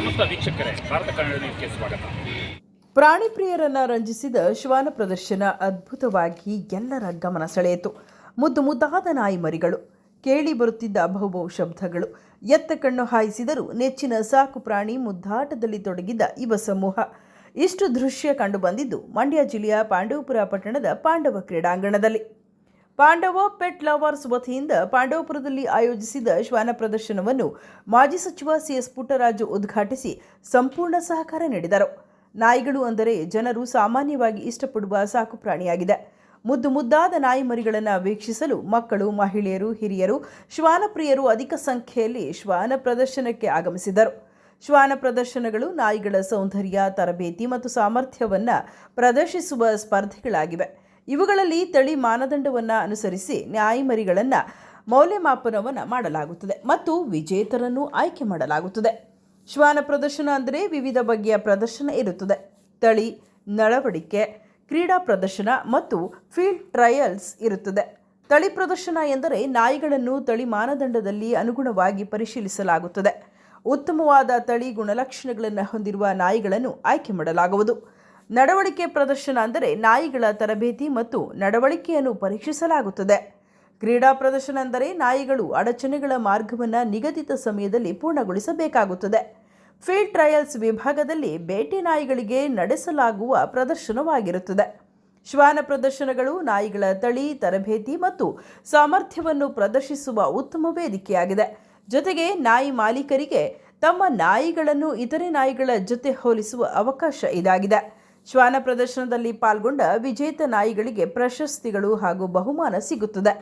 ಸಮಸ್ತ ವೀಕ್ಷಕರೇ, ಭಾರತ ಕನ್ನಡ ಸ್ವಾಗತ. ಪ್ರಾಣಿ ಪ್ರಿಯರನ್ನ ರಂಜಿಸಿದ ಶ್ವಾನ ಪ್ರದರ್ಶನ ಅದ್ಭುತವಾಗಿ ಎಲ್ಲರ ಗಮನ ಸೆಳೆಯಿತು. ಮುದ್ದು ಮುದ್ದಾದ ನಾಯಿ ಮರಿಗಳು, ಕೇಳಿ ಬರುತ್ತಿದ್ದ ಬಹುಬಹು ಶಬ್ದಗಳು, ಎತ್ತ ಕಣ್ಣು ಹಾಯಿಸಿದರೂ ನೆಚ್ಚಿನ ಸಾಕು ಪ್ರಾಣಿ ಮುದ್ದಾಟದಲ್ಲಿ ತೊಡಗಿದ್ದ ಯುವ ಸಮೂಹ. ಇಷ್ಟು ದೃಶ್ಯ ಕಂಡುಬಂದಿದ್ದು ಮಂಡ್ಯ ಜಿಲ್ಲೆಯ ಪಾಂಡವಪುರ ಪಟ್ಟಣದ ಪಾಂಡವ ಕ್ರೀಡಾಂಗಣದಲ್ಲಿ. ಪಾಂಡವ ಪೆಟ್ ಲವರ್ಸ್ ವತಿಯಿಂದ ಪಾಂಡವಪುರದಲ್ಲಿ ಆಯೋಜಿಸಿದ ಶ್ವಾನ ಪ್ರದರ್ಶನವನ್ನು ಮಾಜಿ ಸಚಿವ ಸಿಎಸ್ ಪುಟ್ಟರಾಜು ಉದ್ಘಾಟಿಸಿ ಸಂಪೂರ್ಣ ಸಹಕಾರ ನೀಡಿದರು. ನಾಯಿಗಳು ಅಂದರೆ ಜನರು ಸಾಮಾನ್ಯವಾಗಿ ಇಷ್ಟಪಡುವ ಸಾಕು ಪ್ರಾಣಿಯಾಗಿದೆ. ಮುದ್ದು ಮುದ್ದಾದ ನಾಯಿ ಮರಿಗಳನ್ನು ವೀಕ್ಷಿಸಲು ಮಕ್ಕಳು, ಮಹಿಳೆಯರು, ಹಿರಿಯರು ಶ್ವಾನಪ್ರಿಯರು ಅಧಿಕ ಸಂಖ್ಯೆಯಲ್ಲಿ ಶ್ವಾನ ಪ್ರದರ್ಶನಕ್ಕೆ ಆಗಮಿಸಿದರು. ಶ್ವಾನ ಪ್ರದರ್ಶನಗಳು ನಾಯಿಗಳ ಸೌಂದರ್ಯ, ತರಬೇತಿ ಮತ್ತು ಸಾಮರ್ಥ್ಯವನ್ನು ಪ್ರದರ್ಶಿಸುವ ಸ್ಪರ್ಧೆಗಳಾಗಿವೆ. ಇವುಗಳಲ್ಲಿ ತಳಿ ಮಾನದಂಡವನ್ನು ಅನುಸರಿಸಿ ನ್ಯಾಯಮರಿಗಳನ್ನು ಮರಿಗಳನ್ನು ಮೌಲ್ಯಮಾಪನವನ್ನು ಮಾಡಲಾಗುತ್ತದೆ ಮತ್ತು ವಿಜೇತರನ್ನು ಆಯ್ಕೆ ಮಾಡಲಾಗುತ್ತದೆ. ಶ್ವಾನ ಪ್ರದರ್ಶನ ಅಂದರೆ ವಿವಿಧ ಬಗೆಯ ಪ್ರದರ್ಶನ ಇರುತ್ತದೆ. ತಳಿ ನಡವಳಿಕೆ ಕ್ರೀಡಾ ಪ್ರದರ್ಶನ ಮತ್ತು ಫೀಲ್ಡ್ ಟ್ರಯಲ್ಸ್ ಇರುತ್ತದೆ. ತಳಿ ಪ್ರದರ್ಶನ ಎಂದರೆ ನಾಯಿಗಳನ್ನು ತಳಿ ಮಾನದಂಡದಲ್ಲಿ ಅನುಗುಣವಾಗಿ ಪರಿಶೀಲಿಸಲಾಗುತ್ತದೆ. ಉತ್ತಮವಾದ ತಳಿ ಗುಣಲಕ್ಷಣಗಳನ್ನು ಹೊಂದಿರುವ ನಾಯಿಗಳನ್ನು ಆಯ್ಕೆ ಮಾಡಲಾಗುವುದು. ನಡವಳಿಕೆ ಪ್ರದರ್ಶನ ಅಂದರೆ ನಾಯಿಗಳ ತರಬೇತಿ ಮತ್ತು ನಡವಳಿಕೆಯನ್ನು ಪರೀಕ್ಷಿಸಲಾಗುತ್ತದೆ. ಕ್ರೀಡಾ ಪ್ರದರ್ಶನ ಅಂದರೆ ನಾಯಿಗಳು ಅಡಚಣೆಗಳ ಮಾರ್ಗವನ್ನು ನಿಗದಿತ ಸಮಯದಲ್ಲಿ ಪೂರ್ಣಗೊಳಿಸಬೇಕಾಗುತ್ತದೆ. ಫೀಲ್ಡ್ ಟ್ರಯಲ್ಸ್ ವಿಭಾಗದಲ್ಲಿ ಬೇಟೆ ನಾಯಿಗಳಿಗೆ ನಡೆಸಲಾಗುವ ಪ್ರದರ್ಶನವಾಗಿರುತ್ತದೆ. ಶ್ವಾನ ಪ್ರದರ್ಶನಗಳು ನಾಯಿಗಳ ತಳಿ, ತರಬೇತಿ ಮತ್ತು ಸಾಮರ್ಥ್ಯವನ್ನು ಪ್ರದರ್ಶಿಸುವ ಉತ್ತಮ ವೇದಿಕೆಯಾಗಿದೆ. ಜೊತೆಗೆ ನಾಯಿ ಮಾಲೀಕರಿಗೆ ತಮ್ಮ ನಾಯಿಗಳನ್ನು ಇತರೆ ನಾಯಿಗಳ ಜೊತೆ ಹೋಲಿಸುವ ಅವಕಾಶ ಇದಾಗಿದೆ. ಶ್ವಾನ ಪ್ರದರ್ಶನದಲ್ಲಿ ಪಾಲ್ಗೊಂಡ ವಿಜೇತ ನಾಯಿಗಳಿಗೆ ಪ್ರಶಸ್ತಿಗಳು ಹಾಗೂ ಬಹುಮಾನ ಸಿಗುತ್ತದೆ.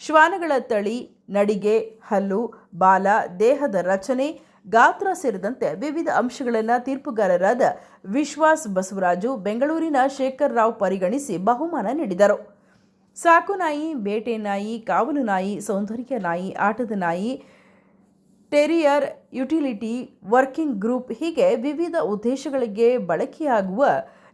ಶ್ವಾನಗಳ ತಳಿ, ನಡಿಗೆ, ಹಲ್ಲು, ಬಾಲ, ದೇಹದ ರಚನೆ, ಗಾತ್ರ ಸೇರಿದಂತೆ ವಿವಿಧ ಅಂಶಗಳನ್ನು ತೀರ್ಪುಗಾರರಾದ ವಿಶ್ವಾಸ್ ಬಸವರಾಜು ಬೆಂಗಳೂರಿನ ಶೇಖರ್ ರಾವ್ ಪರಿಗಣಿಸಿ ಬಹುಮಾನ ನೀಡಿದರು. ಸಾಕು ನಾಯಿ, ಬೇಟೆ ನಾಯಿ, ಕಾವಲು ನಾಯಿ, ಸೌಂದರ್ಯ ನಾಯಿ, ಆಟದ ನಾಯಿ, ಟೆರಿಯರ್, ಯುಟಿಲಿಟಿ, ವರ್ಕಿಂಗ್ ಗ್ರೂಪ್ ಹೀಗೆ ವಿವಿಧ ಉದ್ದೇಶಗಳಿಗೆ ಬಳಕೆಯಾಗುವ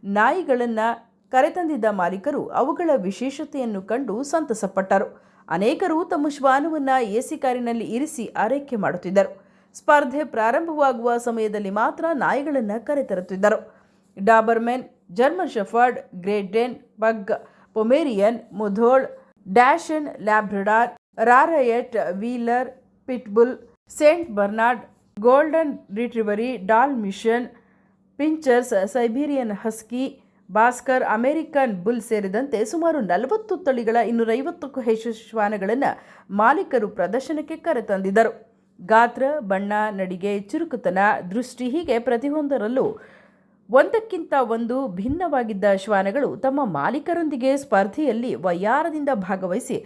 ನಾಯಿಗಳನ್ನು ಕರೆತಂದಿದ್ದ ಮಾಲೀಕರು ಅವುಗಳ ವಿಶೇಷತೆಯನ್ನು ಕಂಡು ಸಂತಸಪಟ್ಟರು. ಅನೇಕರು ತಮ್ಮ ಶ್ವಾನವನ್ನು ಎಸಿ ಕಾರಿನಲ್ಲಿ ಇರಿಸಿ ಆರೈಕೆ ಮಾಡುತ್ತಿದ್ದರು. ಸ್ಪರ್ಧೆ ಪ್ರಾರಂಭವಾಗುವ ಸಮಯದಲ್ಲಿ ಮಾತ್ರ ನಾಯಿಗಳನ್ನು ಕರೆತರುತ್ತಿದ್ದರು. Dobermann, German shepherd great pug ಬಗ್ Pomeranian, Mudhol, dachshund, Labrador, rottweiler, pitbull, Saint Bernard, golden retriever Dalmatian pinschers, Siberian husky, Bhaskar, American bull ಸೇರಿದಂತೆ ಸುಮಾರು ನಲವತ್ತು ತಳಿಗಳ ಇನ್ನೂರೈವತ್ತಕ್ಕೂ ಹೆಚ್ಚು ಶ್ವಾನಗಳನ್ನು ಮಾಲೀಕರು ಪ್ರದರ್ಶನಕ್ಕೆ ಕರೆತಂದಿದ್ದರು. ಗಾತ್ರ, ಬಣ್ಣ, ನಡಿಗೆ, ಚುರುಕುತನ, ದೃಷ್ಟಿ ಹೀಗೆ ಪ್ರತಿಯೊಂದರಲ್ಲೂ ಒಂದಕ್ಕಿಂತ ಒಂದು ಭಿನ್ನವಾಗಿದ್ದ ಶ್ವಾನಗಳು ತಮ್ಮ ಮಾಲೀಕರೊಂದಿಗೆ ಸ್ಪರ್ಧೆಯಲ್ಲಿ ವಯ್ಯಾರದಿಂದ ಭಾಗವಹಿಸಿ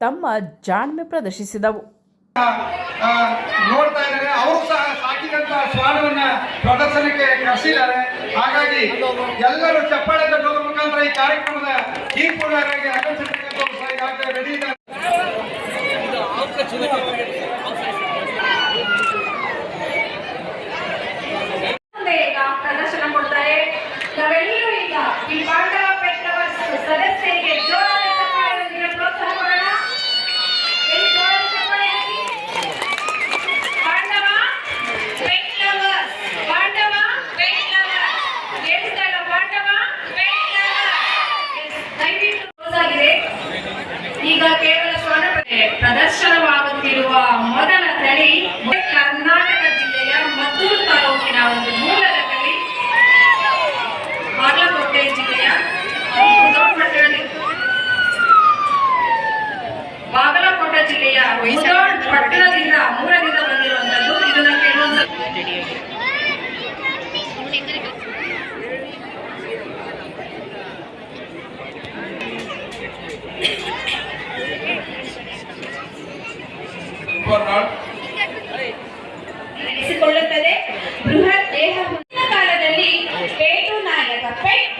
ತಮ್ಮ ಜಾಣ್ಮೆ ಪ್ರದರ್ಶಿಸಿದವು. ನೋಡ್ತಾ ಇದ್ದಾರೆ. ಅವರು ಸಹ ಸಾಕಿದಂತ ಶ್ವಾನವನ್ನ ಪ್ರದರ್ಶನಕ್ಕೆ ಕರೆಸಿದ್ದಾರೆ. ಹಾಗಾಗಿ ಎಲ್ಲರೂ ಚಪ್ಪಾಳೆ ತಟ್ಟೋದ್ರ ಮುಖಾಂತರ ಈ ಕಾರ್ಯಕ್ರಮದ ಈ ಸಹ ಈಗಾಗಲೇ ರೆಡಿ ಇದ್ದಾರೆ ಮುಂದೆ ಈಗ ಪ್ರದರ್ಶನ ಕೊಡ್ತಾರೆ ನಾವೆಲ್ಲರೂ ಈಗ ಈ ಪಾಂಡವ ಪೆಟ್ಲವರ್ಸ್ ಸದಸ್ಯರಿಗೆ ಜೋರಾದ ಚಪ್ಪಾಳೆಯೊಂದಿಗೆ ಪ್ರೋತ್ಸಾಹ ಕೊಡೋಣ ಎಲ್ಲಿ ಜೋರಾದ ಚಪ್ಪಾಳೆ ಹಾಕಿ? ಪಾಂಡವ ಪೆಟ್ಲವರ್ಸ್ ಪಾಂಡವ ಪೆಟ್ಲವರ್ಸ್ ಕೇಳಿಸ್ತಾ ಇಲ್ಲ ಪಾಂಡವ ಪೆಟ್ಲವರ್ಸ್ Yes, ದಯವಿಟ್ಟು close ಆಗಿದೆ ಈಗ ಕೇವಲ ಶ್ವಾನ ಪ್ರದರ್ಶನವಾಗುತ್ತಿರುವ ಮೊದಲ ತಳಿ ಕರ್ನಾಟಕ ಜಿಲ್ಲೆಯ ಮದ್ದೂರು ತಾಲೂಕಿನ ಒಂದು ಮೂಲದ ತಳಿ ಬಾಗಲಕೋಟೆ ಜಿಲ್ಲೆಯ ಮುಧೋಳ್ ಪಟ್ಟಣದಲ್ಲಿ ಬಾಗಲಕೋಟೆ ಜಿಲ್ಲೆಯ ಪಟ್ಟಣದಿಂದ ಮೂರದಿಂದ ಬಂದಿರುವಂತದ್ದು ಇದನ್ನ ಕೇಳುವಂತ ಬೃಹತ್ ದೇಹ ಕಾಲದಲ್ಲಿ ಪೇಟು ನಾಯಕ ಪೆಟ್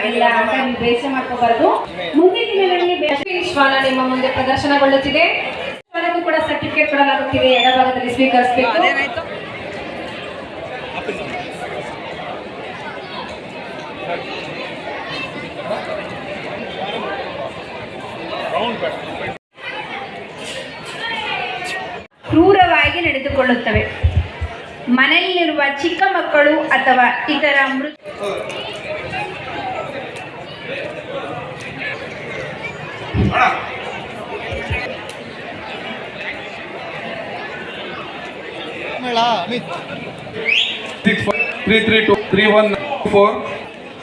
ಆಗಿಲ್ಲ ಅಂತ ನೀವು ಬೇಸರ ಮಾಡ್ಕೋಬಾರ್ದು. ಮುಂದಿನ ದಿನಗಳಲ್ಲಿ ಶ್ವಾನ ನಿಮ್ಮ ಮುಂದೆ ಪ್ರದರ್ಶನಗೊಳ್ಳುತ್ತಿದೆ. ಶ್ವಾನಕ್ಕೂ ಕೂಡ ಸರ್ಟಿಫಿಕೇಟ್ ಕೊಡಲಾಗುತ್ತಿದೆ. ಎಡಭಾಗದಲ್ಲಿ ಸ್ವೀಕರಿಸಬೇಕು. ಕ್ರೂರವಾಗಿ ನಡೆದುಕೊಳ್ಳುತ್ತವೆ. ಮನೆಯಲ್ಲಿರುವ ಚಿಕ್ಕ ಮಕ್ಕಳು ಅಥವಾ ಇತರ ಮೃತ six three three two three one four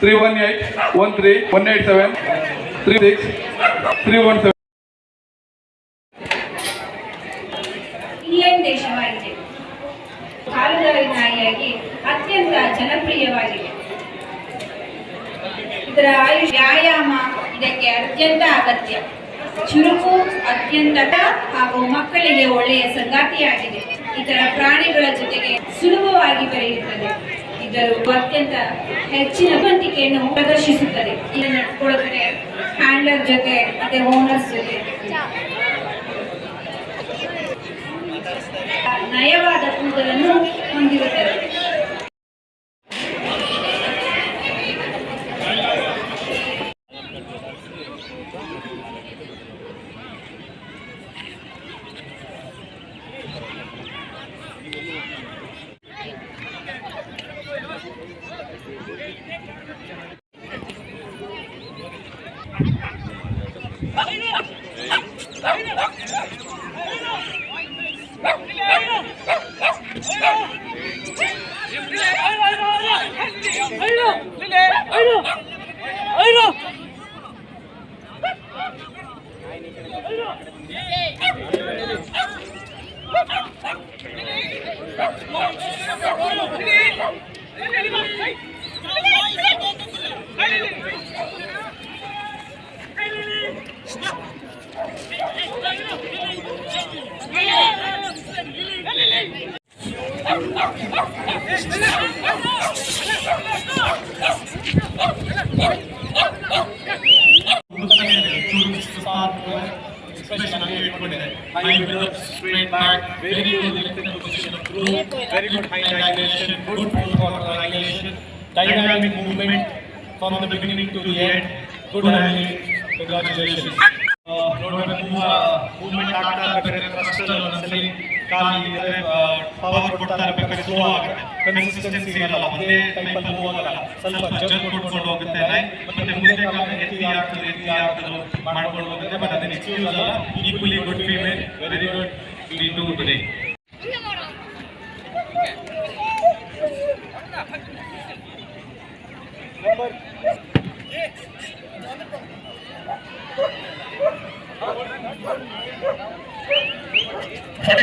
three one eight one three one eight seven three six three one seven ದೇಶವಾಗಿದೆ ಅತ್ಯಂತ ಜನಪ್ರಿಯವಾಗಿದೆ. ಇದರ ಆಯುಷ್ ವ್ಯಾಯಾಮ ಇದಕ್ಕೆ ಅತ್ಯಂತ ಅಗತ್ಯ. ಚುರುಕು ಅತ್ಯಂತ ಹಾಗೂ ಮಕ್ಕಳಿಗೆ ಒಳ್ಳೆಯ ಸಂಗಾತಿಯಾಗಿದೆ. ಇತರ ಪ್ರಾಣಿಗಳ ಜೊತೆಗೆ ಸುಲಭವಾಗಿ ಬೆರೆಯುತ್ತದೆ. ಇದರ ಅತ್ಯಂತ ಹೆಚ್ಚಿನ ಬಂತಿಕೆಯನ್ನು ಪ್ರದರ್ಶಿಸುತ್ತದೆ. ನಡ್ಕೊಳ್ಳುತ್ತದೆ ಹ್ಯಾಂಡ್ಲರ್ ಜೊತೆ, ಮತ್ತೆ ಓನರ್ಸ್ ಜೊತೆ. ನಯವಾದ ಕೂದಲನ್ನು forefoot dilation, dynamic movement from the beginning to the end, good handling, congratulations. Movement ಆಗ್ತಾ ಇರ್ಬೇಕಾದ್ರೆ ಥ್ರಸ್ಟರ್ ಒಂದ್ಸಲಿ ಕಾಲಿ ಪವರ್ ಕೊಡ್ತಾ ಇರ್ಬೇಕಾದ್ರೆ ಸ್ಲೋ ಆಗುತ್ತೆ ಕನ್ಸಿಸ್ಟೆನ್ಸಿ ಇರಲ್ಲ ಒಂದೇ ಟೈಪಲ್ಲಿ ಮೂವ್ ಆಗಲ್ಲ ಸ್ವಲ್ಪ ಜಂಪ್ ಕೊಟ್ಕೊಂಡು ಹೋಗುತ್ತೆ ಮತ್ತೆ ಮುಂದೆ ಎತ್ತಿ ಆಗ್ತದೆ ಎತ್ತಿ ಆಗ್ತದೆ ಮಾಡ್ಕೊಂಡು ಹೋಗುತ್ತೆ ಬಟ್ ಅದನ್ನ ಎಕ್ಸ್ಕ್ಯೂಸ್ ಅಲ್ಲ. Equally good female very good to today Ja,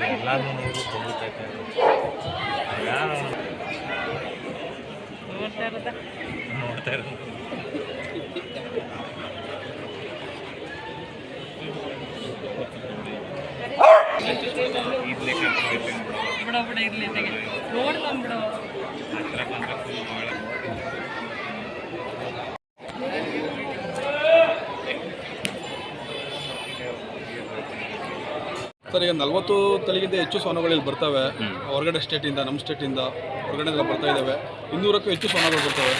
is laat me niet op. Ja. ನೋಡ್ತಾ ಇರೋದ. ನೋಡ್ತಾ ಇರೋದು ಬಿಡ ಬಿಡ ಇರ್ಲಿ ತೆಗೆ. ಸರ್ ಈಗ ನಲವತ್ತು ತಲೆಗಿಂತ ಹೆಚ್ಚು ಇಲ್ಲಿ ಬರ್ತವೆ. ಹೊರಗಡೆ ಸ್ಟೇಟಿಂದ ನಮ್ಮ ಸ್ಟೇಟಿಂದ ಹೊರಗಡೆ ಎಲ್ಲ ಬರ್ತಾ ಇದ್ದಾವೆ ಇನ್ನೂರಕ್ಕೂ ಹೆಚ್ಚು ಸೋನಗಳು ಬರ್ತವೆ.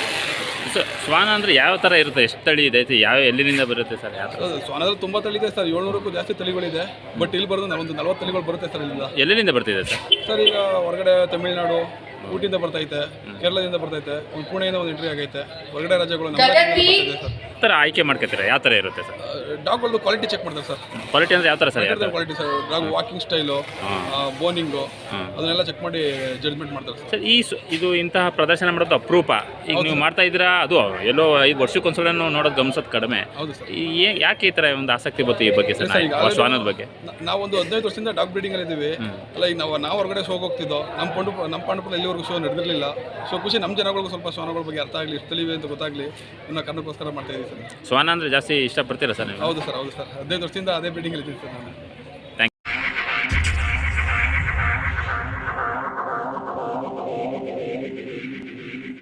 ಸರ್ ಶ್ವಾನ ಅಂದರೆ ಯಾವ ಥರ ಇರುತ್ತೆ? ಎಷ್ಟು ತಳಿ ಇದೆ? ಯಾವ ಎಲ್ಲಿನಿಂದ ಬರುತ್ತೆ ಸರ್ ಯಾವ ಶ್ವಾನದಲ್ಲಿ ತುಂಬ ತಳಿ ಇದೆ ಸರ್. ಏಳ್ನೂರಕ್ಕೂ ಜಾಸ್ತಿ ತಳಿಗಳಿದೆ. ಬಟ್ ಇಲ್ಲಿ ಬರೋದು ಒಂದು ನಲ್ವತ್ತು ತಳಿಗಳು ಬರುತ್ತೆ ಸರ್ ಇಲ್ಲಿಂದ. ಎಲ್ಲಿಂದ ಬರ್ತಿದೆ ಸರ್? ಸರ್ ಈಗ ಹೊರಗಡೆ ತಮಿಳ್ನಾಡು ಊಟಿಯಿಂದ ಬರ್ತೈತೆ ಕೇರಳದಿಂದ ಬರ್ತೈತೆ ಒಂದು ಪುಣೆಯಿಂದ ಒಂದು ಎಂಟ್ರಿ ಆಗೈತೆ. ಹೊರಗಡೆ ರಾಜ್ಯಗಳು ನಮ್ಮ ರಾಜ್ಯದಿಂದ ಬರ್ತಿದೆ ಸರ್? ಥರ ಆಯ್ಕೆ ಮಾಡ್ಕೊತೀರಾ ಯಾವ ಥರ ಇರುತ್ತೆ ಸರ್? ಡಾಗ್ಗಳದ್ದು ಕ್ವಾಲಿಟಿ ಚೆಕ್ ಮಾಡ್ತಾರೆ ಸರ್. ಕ್ವಾಲಿಟಿ ಅಂದರೆ ಯಾವ ಥರ ಸರ್ ಯಾವ ಥರ? Quality sir. Dog walking style boning ಅದನ್ನೆಲ್ಲ ಚೆಕ್ ಮಾಡಿ ಜಡ್ಜ್ಮೆಂಟ್ ಮಾಡ್ತಾರೆ ಸರ್. ಸರ್ ಈ ಸು- ಇದು ಇಂತಹ ಪ್ರದರ್ಶನ ಮಾಡೋದು ಅಪರೂಪ. ಈಗ ನೀವು ಮಾಡ್ತಾ ಇದ್ದೀರಾ ಅದು ಎಲ್ಲೋ ಐದು ವರ್ಷಕ್ಕೊಂದ್ಸಲ ನೋಡೋದು ಗಮನಿಸೋದು ಕಡಿಮೆ. ಹೌದು ಸರ್. ಈ ಏ- ಯಾಕೆ ಈ ಥರ ಒಂದು ಆಸಕ್ತಿ ಬಂತು ಈ ಬಗ್ಗೆ ಸರ್ ಈಗ ನಾಯಿ- ಶ್ವಾನದ ಬಗ್ಗೆ? ನಾವು ನಾವೊಂದು ಹದಿನೈದು ವರ್ಷದಿಂದ ಡಾಗ್ ಬ್ರೀಡಿಂಗ್ ಅಲ್ಲಿ ಇದ್ದೀವಿ ಅಲ್ಲ ಈಗ ನಾವು ನಾವು ಹೊರಗಡೆ ಶೋಗೆ ಹೋಗ್ತಿದ್ದೋ ನಮ್ಮ ಪಂಡು ನಮ್ಮ ಪಾಂಡಪುರ ಎಲ್ಲಿವರೆಗೂ ಶೋ ನಡೆದಿರಲಿಲ್ಲ. ಸೊ ಖುಷಿ ನಮ್ಮ ಜನಗಳಿಗೂ ಸ್ವಲ್ಪ ಶ್ವಾನಗಳ ಬಗ್ಗೆ ಅರ್ಥ ಆಗಲಿ ತಿಳಿವೆ ಅಂತ ಗೊತ್ತಾಗಲಿ ಇನ್ನು ಕಾರಣಕ್ಕೋಸ್ಕರ ಮಾಡ್ತಾ ಇದ್ದೀವಿ ಸರ್. ಶ್ವಾನ ಅಂದರೆ ಜಾಸ್ತಿ ಇಷ್ಟಪಡ್ತೀರಾ ಸರ್ ನೀವು? ಹೌದು ಸರ್ ಹೌದು ಸರ್. ಹದಿನೈದು ವರ್ಷದಿಂದ ಅದೇ ಬಿಲ್ಡಿಂಗಲ್ಲಿ ಇದ್ದೀನಿ ಸರ್ ನಾನು.